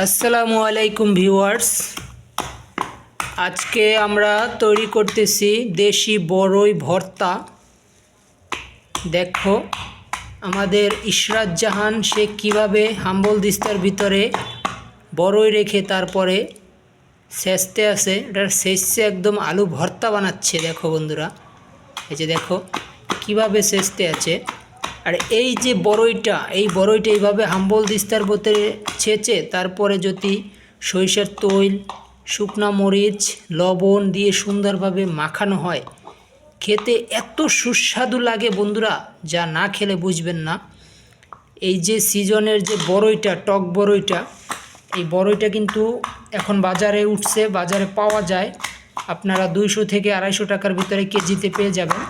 আসসালামু আলাইকুম ভিউয়ার্স। আজকে আমরা তৈরি করতেছি দেশি বড়ই ভর্তা। দেখো, আমাদের ইশরাত জাহান, সে কীভাবে হাম্বল দিস্তার ভিতরে বড়ই রেখে তারপরে সেচতে আছে এটা সেচছে একদম আলু ভর্তা বানাচ্ছে। দেখো বন্ধুরা, এই যে দেখো, কীভাবে সেচতে আছে। আর এই যে বড়ইটা এই বড়ইটা এইভাবে হাম্বল দিস্তার ভিতরে ছেঁচে, তারপরে যদি সরিষার তৈল, শুকনা মরিচ, লবণ দিয়ে সুন্দরভাবে মাখানো হয়, খেতে এত সুস্বাদু লাগে বন্ধুরা, যা না খেলে বুঝবেন না। এই যে সিজনের যে বড়ইটা টক বড়ইটা এই বড়ইটা কিন্তু এখন বাজারে উঠছে, বাজারে পাওয়া যায়। আপনারা দুইশো থেকে আড়াইশো টাকার ভিতরে কেজিতে পেয়ে যাবেন।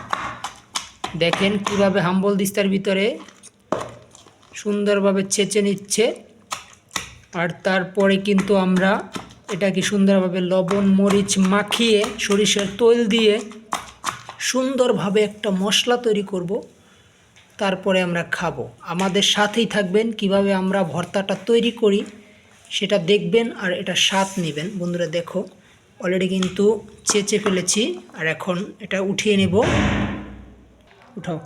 দেখেন কীভাবে হাম্বল দিস্তার ভিতরে সুন্দরভাবে ছেঁচে নিচ্ছে। আর তারপরে কিন্তু আমরা এটাকে সুন্দরভাবে লবণ, মরিচ মাখিয়ে সরিষার তৈল দিয়ে সুন্দরভাবে একটা মশলা তৈরি করব। তারপরে আমরা খাব। আমাদের সাথেই থাকবেন কীভাবে আমরা ভর্তাটা তৈরি করি, সেটা দেখবেন আর এটা স্বাদ নেবেন। বন্ধুরা দেখো অলরেডি কিন্তু চেঁচে ফেলেছি আর এখন এটা উঠিয়ে নেব। উঠাও।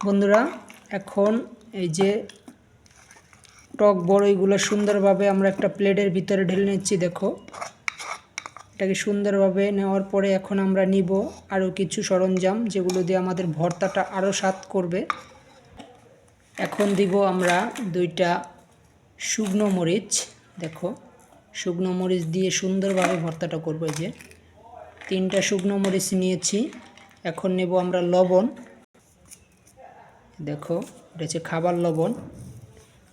বন্ধুরা, এখন এই যে টক বড়ইগুলো সুন্দরভাবে আমরা একটা প্লেটের ভিতরে ঢেলে নিচ্ছি, দেখো। এটাকে সুন্দরভাবে নেওয়ার পরে এখন আমরা নিব আরও কিছু সরঞ্জাম, যেগুলো দিয়ে আমাদের ভর্তাটা আরও স্বাদ করবে। এখন দিব আমরা দুইটা শুকনো মরিচ, দেখো। শুকনো মরিচ দিয়ে সুন্দরভাবে ভর্তাটা করব যে। তিনটা শুকনো মরিচ নিয়েছি। এখন নেব আমরা লবণ। দেখো, এটা হচ্ছে খাবার লবণ।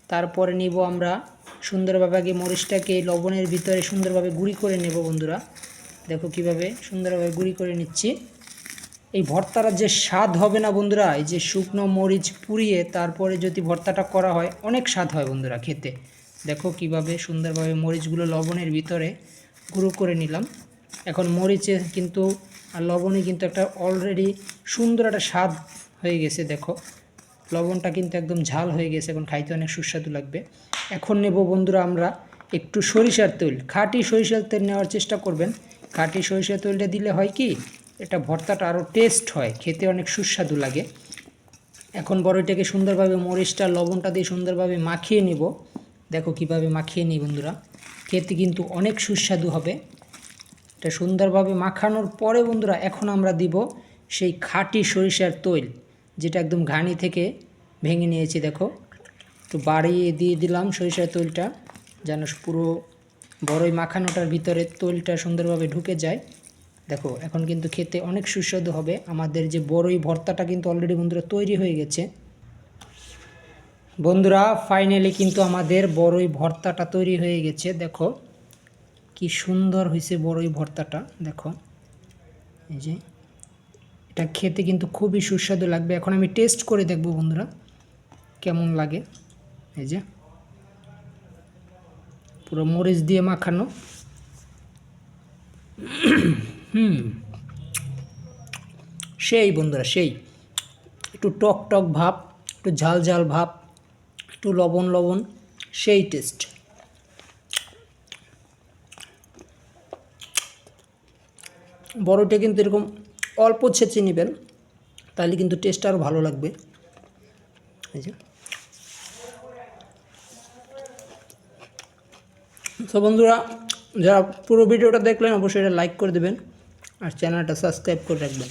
তারপরে নিব আমরা সুন্দরভাবে আগে মরিচটাকে লবণের ভিতরে সুন্দরভাবে গুঁড়ি করে নেব বন্ধুরা। দেখো কীভাবে সুন্দরভাবে গুঁড়ি করে নিচ্ছি। এই ভর্তাটা যে স্বাদ হবে না বন্ধুরা, এই যে শুকনো মরিচ পুড়িয়ে তারপরে যদি ভর্তাটা করা হয়, অনেক স্বাদ হয় বন্ধুরা খেতে। দেখো কীভাবে সুন্দরভাবে মরিচগুলো লবণের ভিতরে গুঁড়ো করে নিলাম। এখন মরিচে কিন্তু, আর লবণে কিন্তু একটা অলরেডি সুন্দর একটা স্বাদ হয়ে গেছে, দেখো। লবণটা কিন্তু একদম ঝাল হয়ে গেছে, এখন খাইতে অনেক সুস্বাদু লাগবে। এখন নেব বন্ধুরা আমরা একটু সরিষার তেল। খাঁটি সরিষার তেল নেওয়ার চেষ্টা করবেন। খাঁটি সরিষার তেলটা দিলে হয় কি, এটা ভর্তাটা আরও টেস্ট হয়, খেতে অনেক সুস্বাদু লাগে। এখন বড়ইটাকে সুন্দরভাবে মরিচটা, লবণটা দিয়ে সুন্দরভাবে মাখিয়ে নিব। দেখো কীভাবে মাখিয়ে নিই বন্ধুরা। খেতে কিন্তু অনেক সুস্বাদু হবে। এটা সুন্দরভাবে মাখানোর পরে বন্ধুরা, এখন আমরা দিব সেই খাঁটি সরিষার তৈল। যেটা একদম ঘানি থেকে ভেঙে নিয়েছি, দেখো। একটু বাড়িয়ে দিয়ে দিলাম সরিষার তৈলটা, যেন পুরো বড়ই মাখানোটার ভিতরে তৈলটা সুন্দরভাবে ঢুকে যায়। দেখো, এখন কিন্তু খেতে অনেক সুস্বাদু হবে। আমাদের যে বড়ই ভর্তাটা কিন্তু অলরেডি বন্ধুরা তৈরি হয়ে গেছে। বন্ধুরা ফাইনালি কিন্তু আমাদের বড়ই ভর্তাটা তৈরি হয়ে গেছে, দেখো। কি সুন্দর হয়েছে বড়ই ভর্তাটা, দেখো। এই যে এটা খেতে কিন্তু খুবই সুস্বাদু লাগবে। এখন আমি টেস্ট করে দেখব বন্ধুরা, কেমন লাগে। এই যে, পুরো মরিচ দিয়ে মাখানো। হুম, সেই বন্ধুরা, সেই। একটু টক টক ভাব, একটু ঝাল ঝাল ভাব, একটু লবণ লবণ, সেই টেস্ট বড়টা কিন্তু এরকম অল্প ছেঁচে নেবেন, তাহলে কিন্তু টেস্ট আরও ভালো লাগবে। তো বন্ধুরা, যারা পুরো ভিডিওটা দেখলেন, অবশ্যই এটা লাইক করে দেবেন, আর চ্যানেলটা সাবস্ক্রাইব করে রাখবেন।